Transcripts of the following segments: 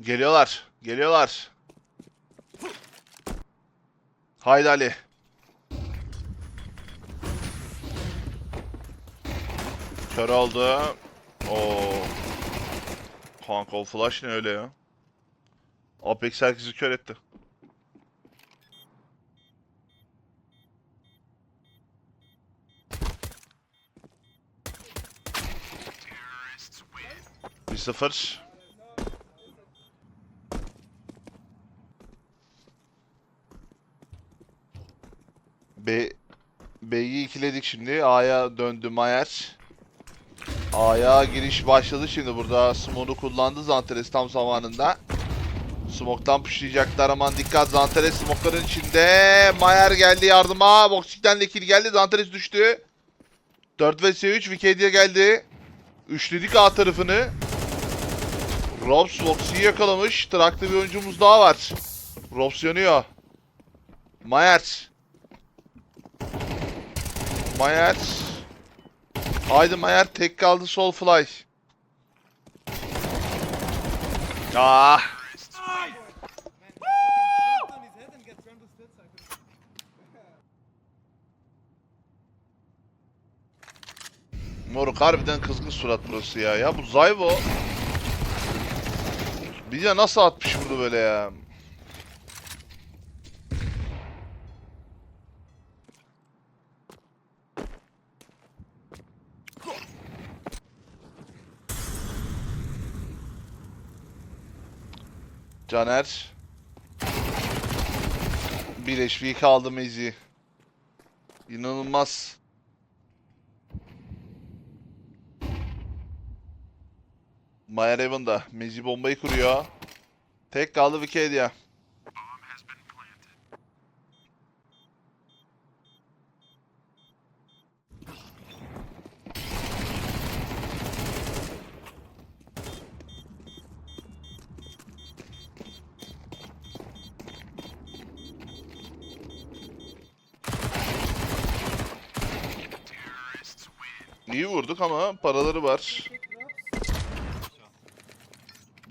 Geliyorlar. Geliyorlar. Haydi Ali. Kör oldu. Oo. Kanka o flash ne öyle ya? Apex herkesi kör etti. Bir sıfır. B B'yi ikiledik şimdi. A'ya döndü Mayer. A'ya giriş başladı şimdi burada. Smoke'u kullandı Zanteres tam zamanında. Smoke'tan pushlayacaklar aman dikkat Zanteres smoke'ların içinde. Mayer geldi yardıma. Boxik'ten de kill geldi. Zanteres düştü. 4 vs 3 Wikidia geldi. Üçledik A tarafını. Robs Voxy'yi yakalamış. Trakta bir oyuncumuz daha var. Robs yanıyor. Mayer. Mayer. Haydi Mayer tek kaldı sol fly. Ah. Moruk harbiden kızgın surat burası ya. Ya bu Zyvo. Bir de nasıl atmış bunu böyle ya. Caner. Bir HP kaldı Mezi. İnanılmaz. Maya Raven da Mezi bombayı kuruyor. Tek kaldı Wikidia. Vurduk ama paraları var.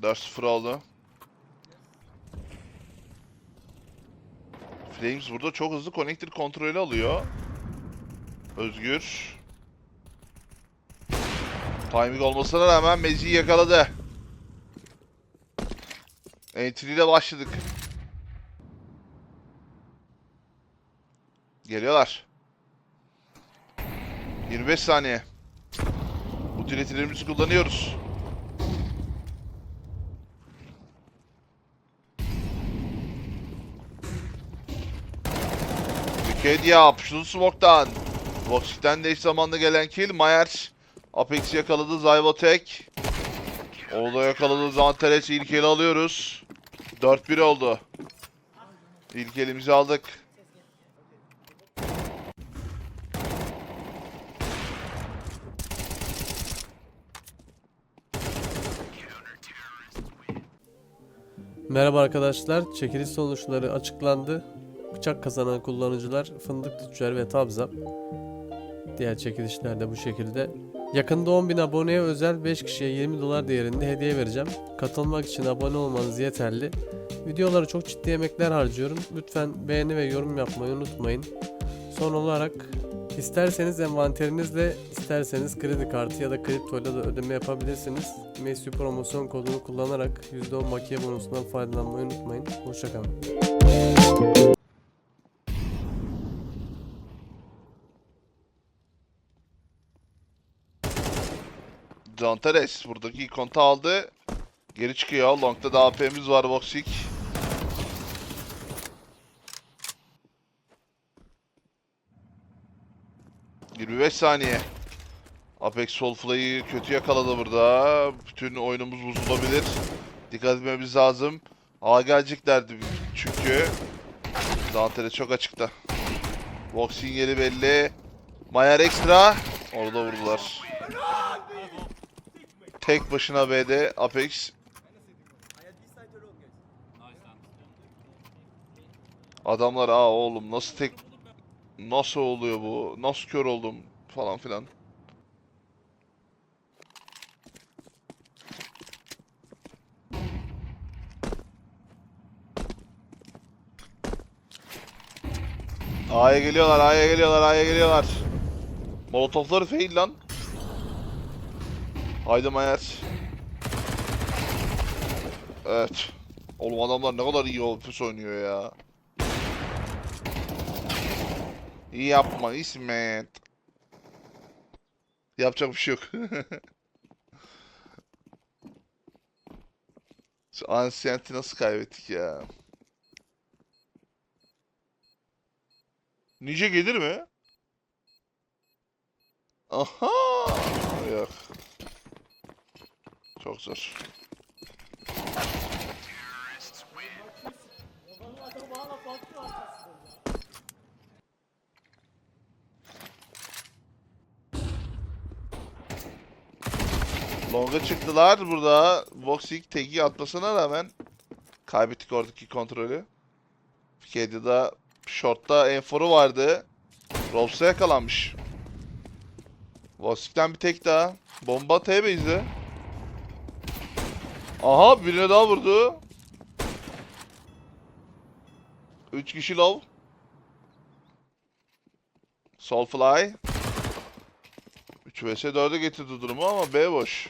4-0 oldu. Flames burada çok hızlı connector kontrolü alıyor. Özgür. Timing olmasına rağmen Mezi'yi yakaladı. Entry ile başladık. Geliyorlar. 25 saniye. Utility'lerimizi kullanıyoruz. Wikidia yapıştı smoke'tan. Voxic'ten de eş zamanda gelen kill. Myers Apex'i yakaladı. Zyvotek. Orada yakaladı. Zanteres ilk eli alıyoruz. 4-1 oldu. İlk elimizi aldık. Merhaba arkadaşlar, çekiliş sonuçları açıklandı. Bıçak kazanan kullanıcılar Fındık Tüccar ve Tabzap. Diğer çekilişler de bu şekilde. Yakında 10.000 aboneye özel 5 kişiye 20 dolar değerinde hediye vereceğim. Katılmak için abone olmanız yeterli. Videoları çok ciddi emekler harcıyorum. Lütfen beğeni ve yorum yapmayı unutmayın. Son olarak isterseniz envanterinizle isterseniz kredi kartı ya da kriptoyla da ödeme yapabilirsiniz. Messi promosyon kodunu kullanarak %10 bakiye bonusundan faydalanmayı unutmayın. Hoşçakalın. Zanteres buradaki konta aldı. Geri çıkıyor. Long'da da AP'miz var Voxic. ...25 saniye. Apex Soulfly'ı kötü yakaladı burada. Bütün oyunumuz bozulabilir. Dikkat etmemiz lazım. A çünkü. Zanteres çok açıkta. Voxic'in yeri belli. Mayer ekstra. Orada vurdular. Tek başına B'de Apex. Adamlar aa oğlum nasıl tek nasıl oluyor bu? Nasıl kör oldum falan filan. A'ya geliyorlar, A'ya geliyorlar, A'ya geliyorlar. Molotofları fail lan. Haydi Mayer. Evet. Oğlum adamlar ne kadar iyi ofis oynuyor ya. İyi yapma İsmet. Yapacak bir şey yok. Şu Ancient'i nasıl kaybettik ya? Nice gelir mi? Aha! Yok. Çok zor. Long'a çıktılar burada. Voxic teki atmasına rağmen kaybettik oradaki kontrolü. Fikedya'da short'ta enforu vardı. Robs'a yakalanmış. Voxic'ten bir tek daha. Bomba T base'de. Aha birine daha vurdu. 3 kişi low. Soulfly. 3 vs 4'e getirdi durumu ama B boş.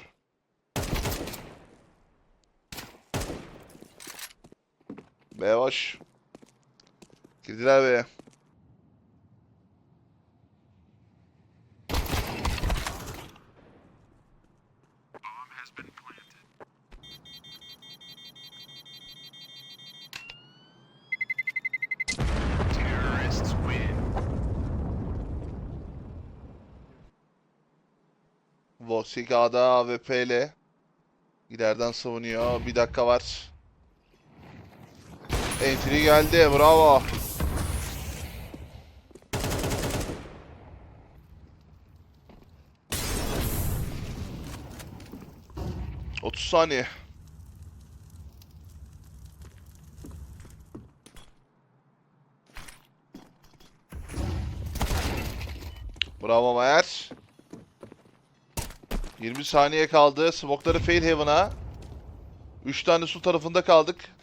B boş. Girdiler B'ye. Voxic A'da AWP ile ileriden savunuyor. Bir dakika var. Entry geldi. Bravo. Otuz saniye. Bravo Mayer. 20 saniye kaldı. Smoke'ları fail heaven'a. 3 tane su tarafında kaldık.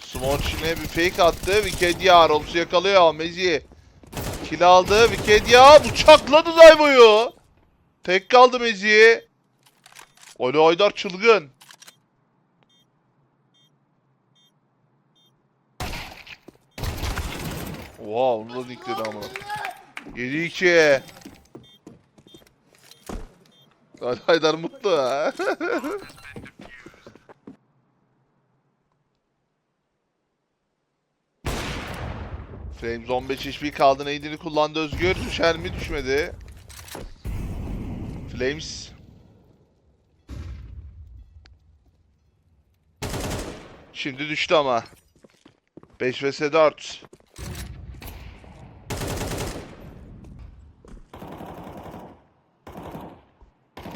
Smoke içine bir fake attı. Wikidia Robs'u yakalıyor. Mezi. Kill aldı. Wikidia bıçakladı Zaybo'yu. Tek kaldı Mezi. Ali Aydar çılgın. Oha onu da nickledi ama. 7-2. Ali Aydar mutlu ha. Flames 15 HP kaldı. Neydini kullandı Özgür. Düşer mi? Düşmedi. Flames. Şimdi düştü ama. 5 vs 4.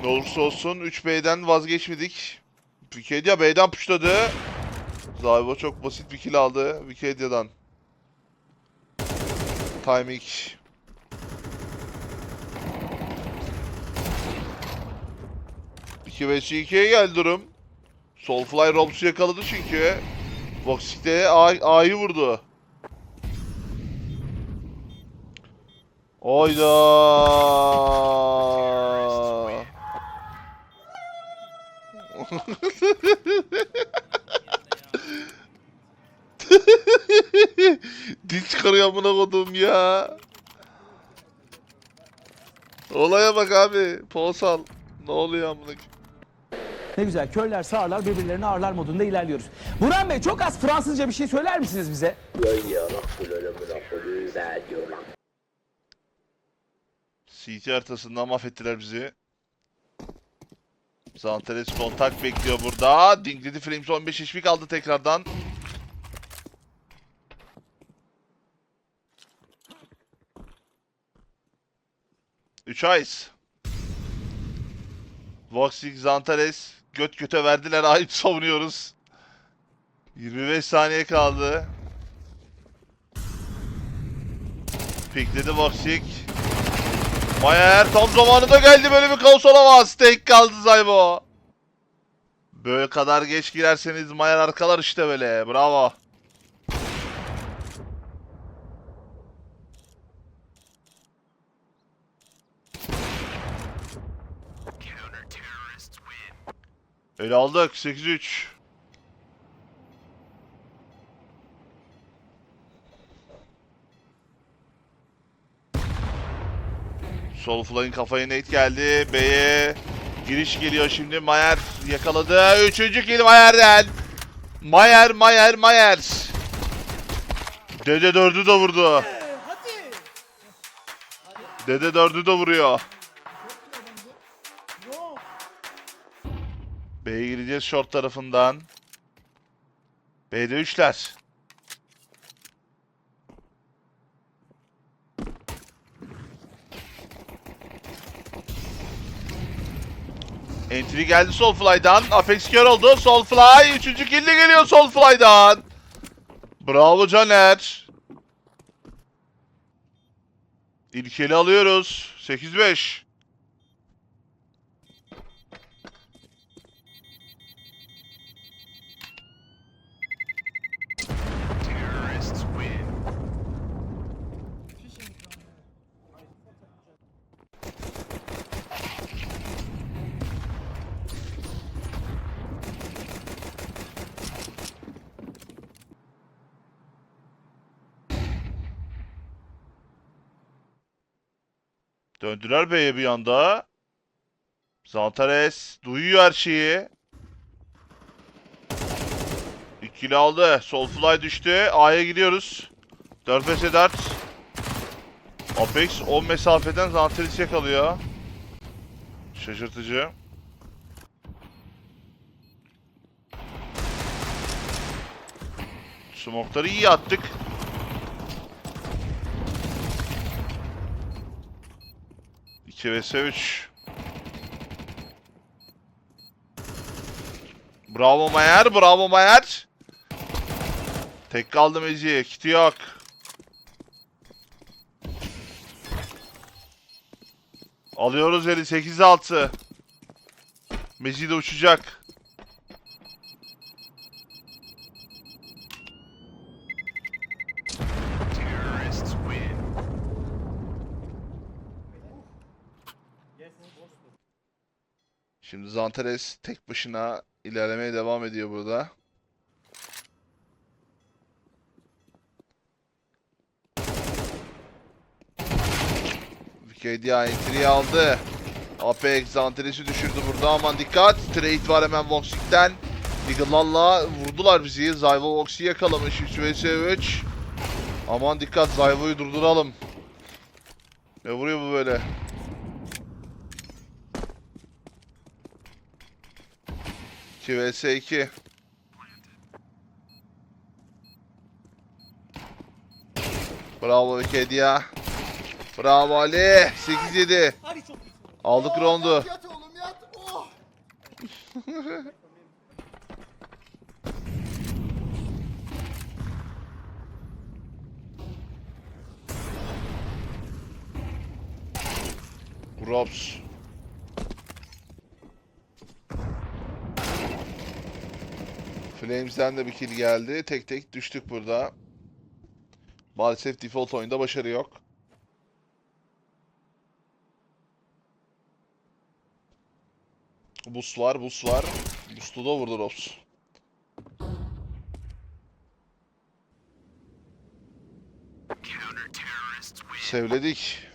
Ne olursa olsun 3B'den vazgeçmedik. Wikidia B'den pushladı. Zayvo çok basit bir kill aldı Wikedia'dan. Timing. İki vs 2'ye geldi durum. Soulfly Robs'u yakaladı çünkü. Voxic'te A'yı vurdu. Oyda. Dil çıkarıyor amına kodum ya. Olaya bak abi. Posal. Ne oluyor amına? Ne güzel körler sağırlar birbirlerini ağırlar modunda ilerliyoruz. Burhan Bey çok az Fransızca bir şey söyler misiniz bize? CT haritasından mahvettiler bizi. Zanteres kontak bekliyor burada. Dingledi Flames 15 HP kaldı tekrardan. Üç Ice. Voxic, Zantares göt göte verdiler. Ayıp savunuyoruz. 25 saniye kaldı. Pikledi Voxic. Mayer tam zamanında geldi böyle bir kaos olamaz. Tek kaldı Zaybo. Böyle kadar geç girerseniz Mayer arkalar işte böyle. Bravo. Ele aldık 8-3. Sol fly'ın kafaya net geldi. B'ye giriş geliyor şimdi. Mayer yakaladı. Üçüncü kill Mayer'den. Mayer, Mayer, Mayer. Dede dördü de vurdu. Dede dördü de vuruyor. B'ye gireceğiz short tarafından. B'de üçler. Entry geldi Soulfly'dan. Apex kör oldu. Soulfly. Üçüncü kill de geliyor Soulfly'dan. Bravo Caner. İlk eli alıyoruz. 8-5. Döndüler B'ye bir anda. Zantares duyuyor her şeyi. İkili aldı. Soulfly düştü. A'ya gidiyoruz. 4 5 Dart. Apex 10 mesafeden Zantares'i yakalıyor. Şaşırtıcı. Smoke'ları iyi attık. İki vs 3. Bravo Mayer, bravo Mayer. Tek kaldı Mezi, kiti yok. Alıyoruz eli 8-6. Mezi de uçacak. Şimdi Zantares tek başına ilerlemeye devam ediyor burada. VKDA entry aldı. Apex Zantares'i düşürdü burada aman dikkat. Trade var hemen Voxic'ten. Eagle'larla vurdular bizi. Zyvo Voxic'i yakalamış 3 vs 3. Aman dikkat Zyvo'yu durduralım. Ne vuruyor bu böyle? 2 vs 2. Bravo Kedia. Bravo Ali. 8-7. Hadi çok iyisin. Aldık roundu. Yat oğlum yat. Oh. Robs. Flames'den de bir kill geldi. Tek tek düştük burada. Maalesef default oyunda başarı yok. Boost var, boost var. Boost'u da vurdu Robs. Sevledik.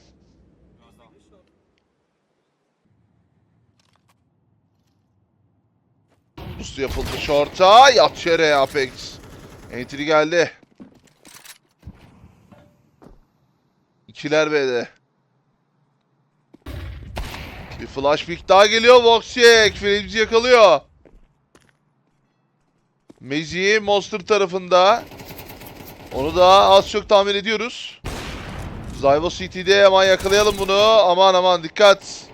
Boost yapıldı short'a. Yat yere Apex. Entry geldi. İkiler B'de. Bir flash pick daha geliyor. Voxiek. Flames'i yakalıyor. Mezi Monster tarafında. Onu da az çok tahmin ediyoruz. Zyvo CT'de hemen yakalayalım bunu. Aman aman dikkat.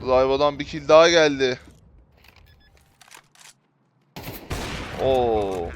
Zyvo'dan bir kill daha geldi. Oo.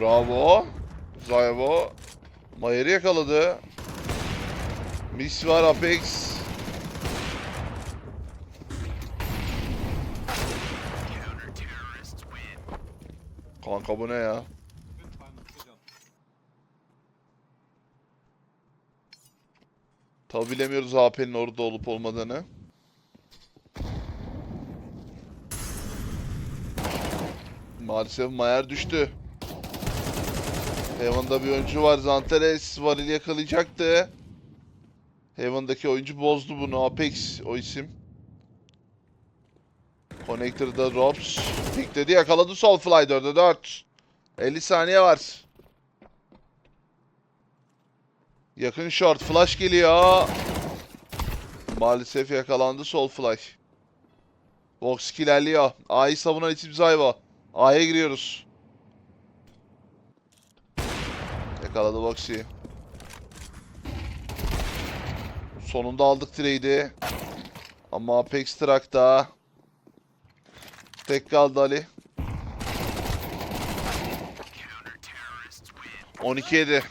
Bravo. Zayvo. Mayer'i yakaladı. Miss var Apex. Kanka bu ne ya? Tabi bilemiyoruz AP'nin orada olup olmadığını. Maalesef Mayer düştü. Heaven'da bir oyuncu var. Zanteres Varil yakalayacaktı. Heaven'daki oyuncu bozdu bunu. Apex o isim. Connector'da Robs. Pikledi yakaladı Soulfly 4'e 4. 50 saniye var. Yakın short flash geliyor. Maalesef yakalandı Soulfly. Vox ilerliyor. A'yı savunan isim Zayva. A'ya giriyoruz. Yakaladı Vox'i. Sonunda aldık trade'i. Ama Apex Track'ta. Tek kaldı Ali. 12 7.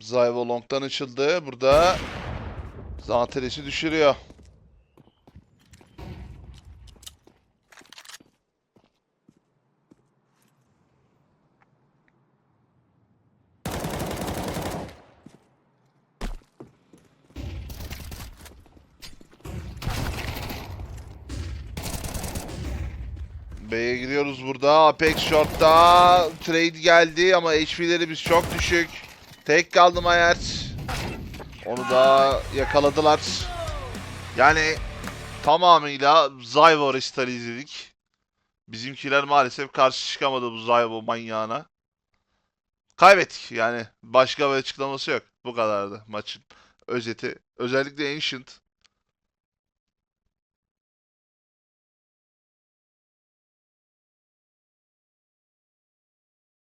Zyvo long'dan açıldı. Burada Zanteres'i düşürüyor. B'ye giriyoruz burada. Apex Short'ta trade geldi ama HP'lerimiz çok düşük. Tek kaldı Mayer. Onu da yakaladılar. Yani tamamıyla Zyvo restyle izledik. Bizimkiler maalesef karşı çıkamadı bu Zyvo manyağına. Kaybettik yani. Başka bir açıklaması yok. Bu kadardı maçın özeti. Özellikle Ancient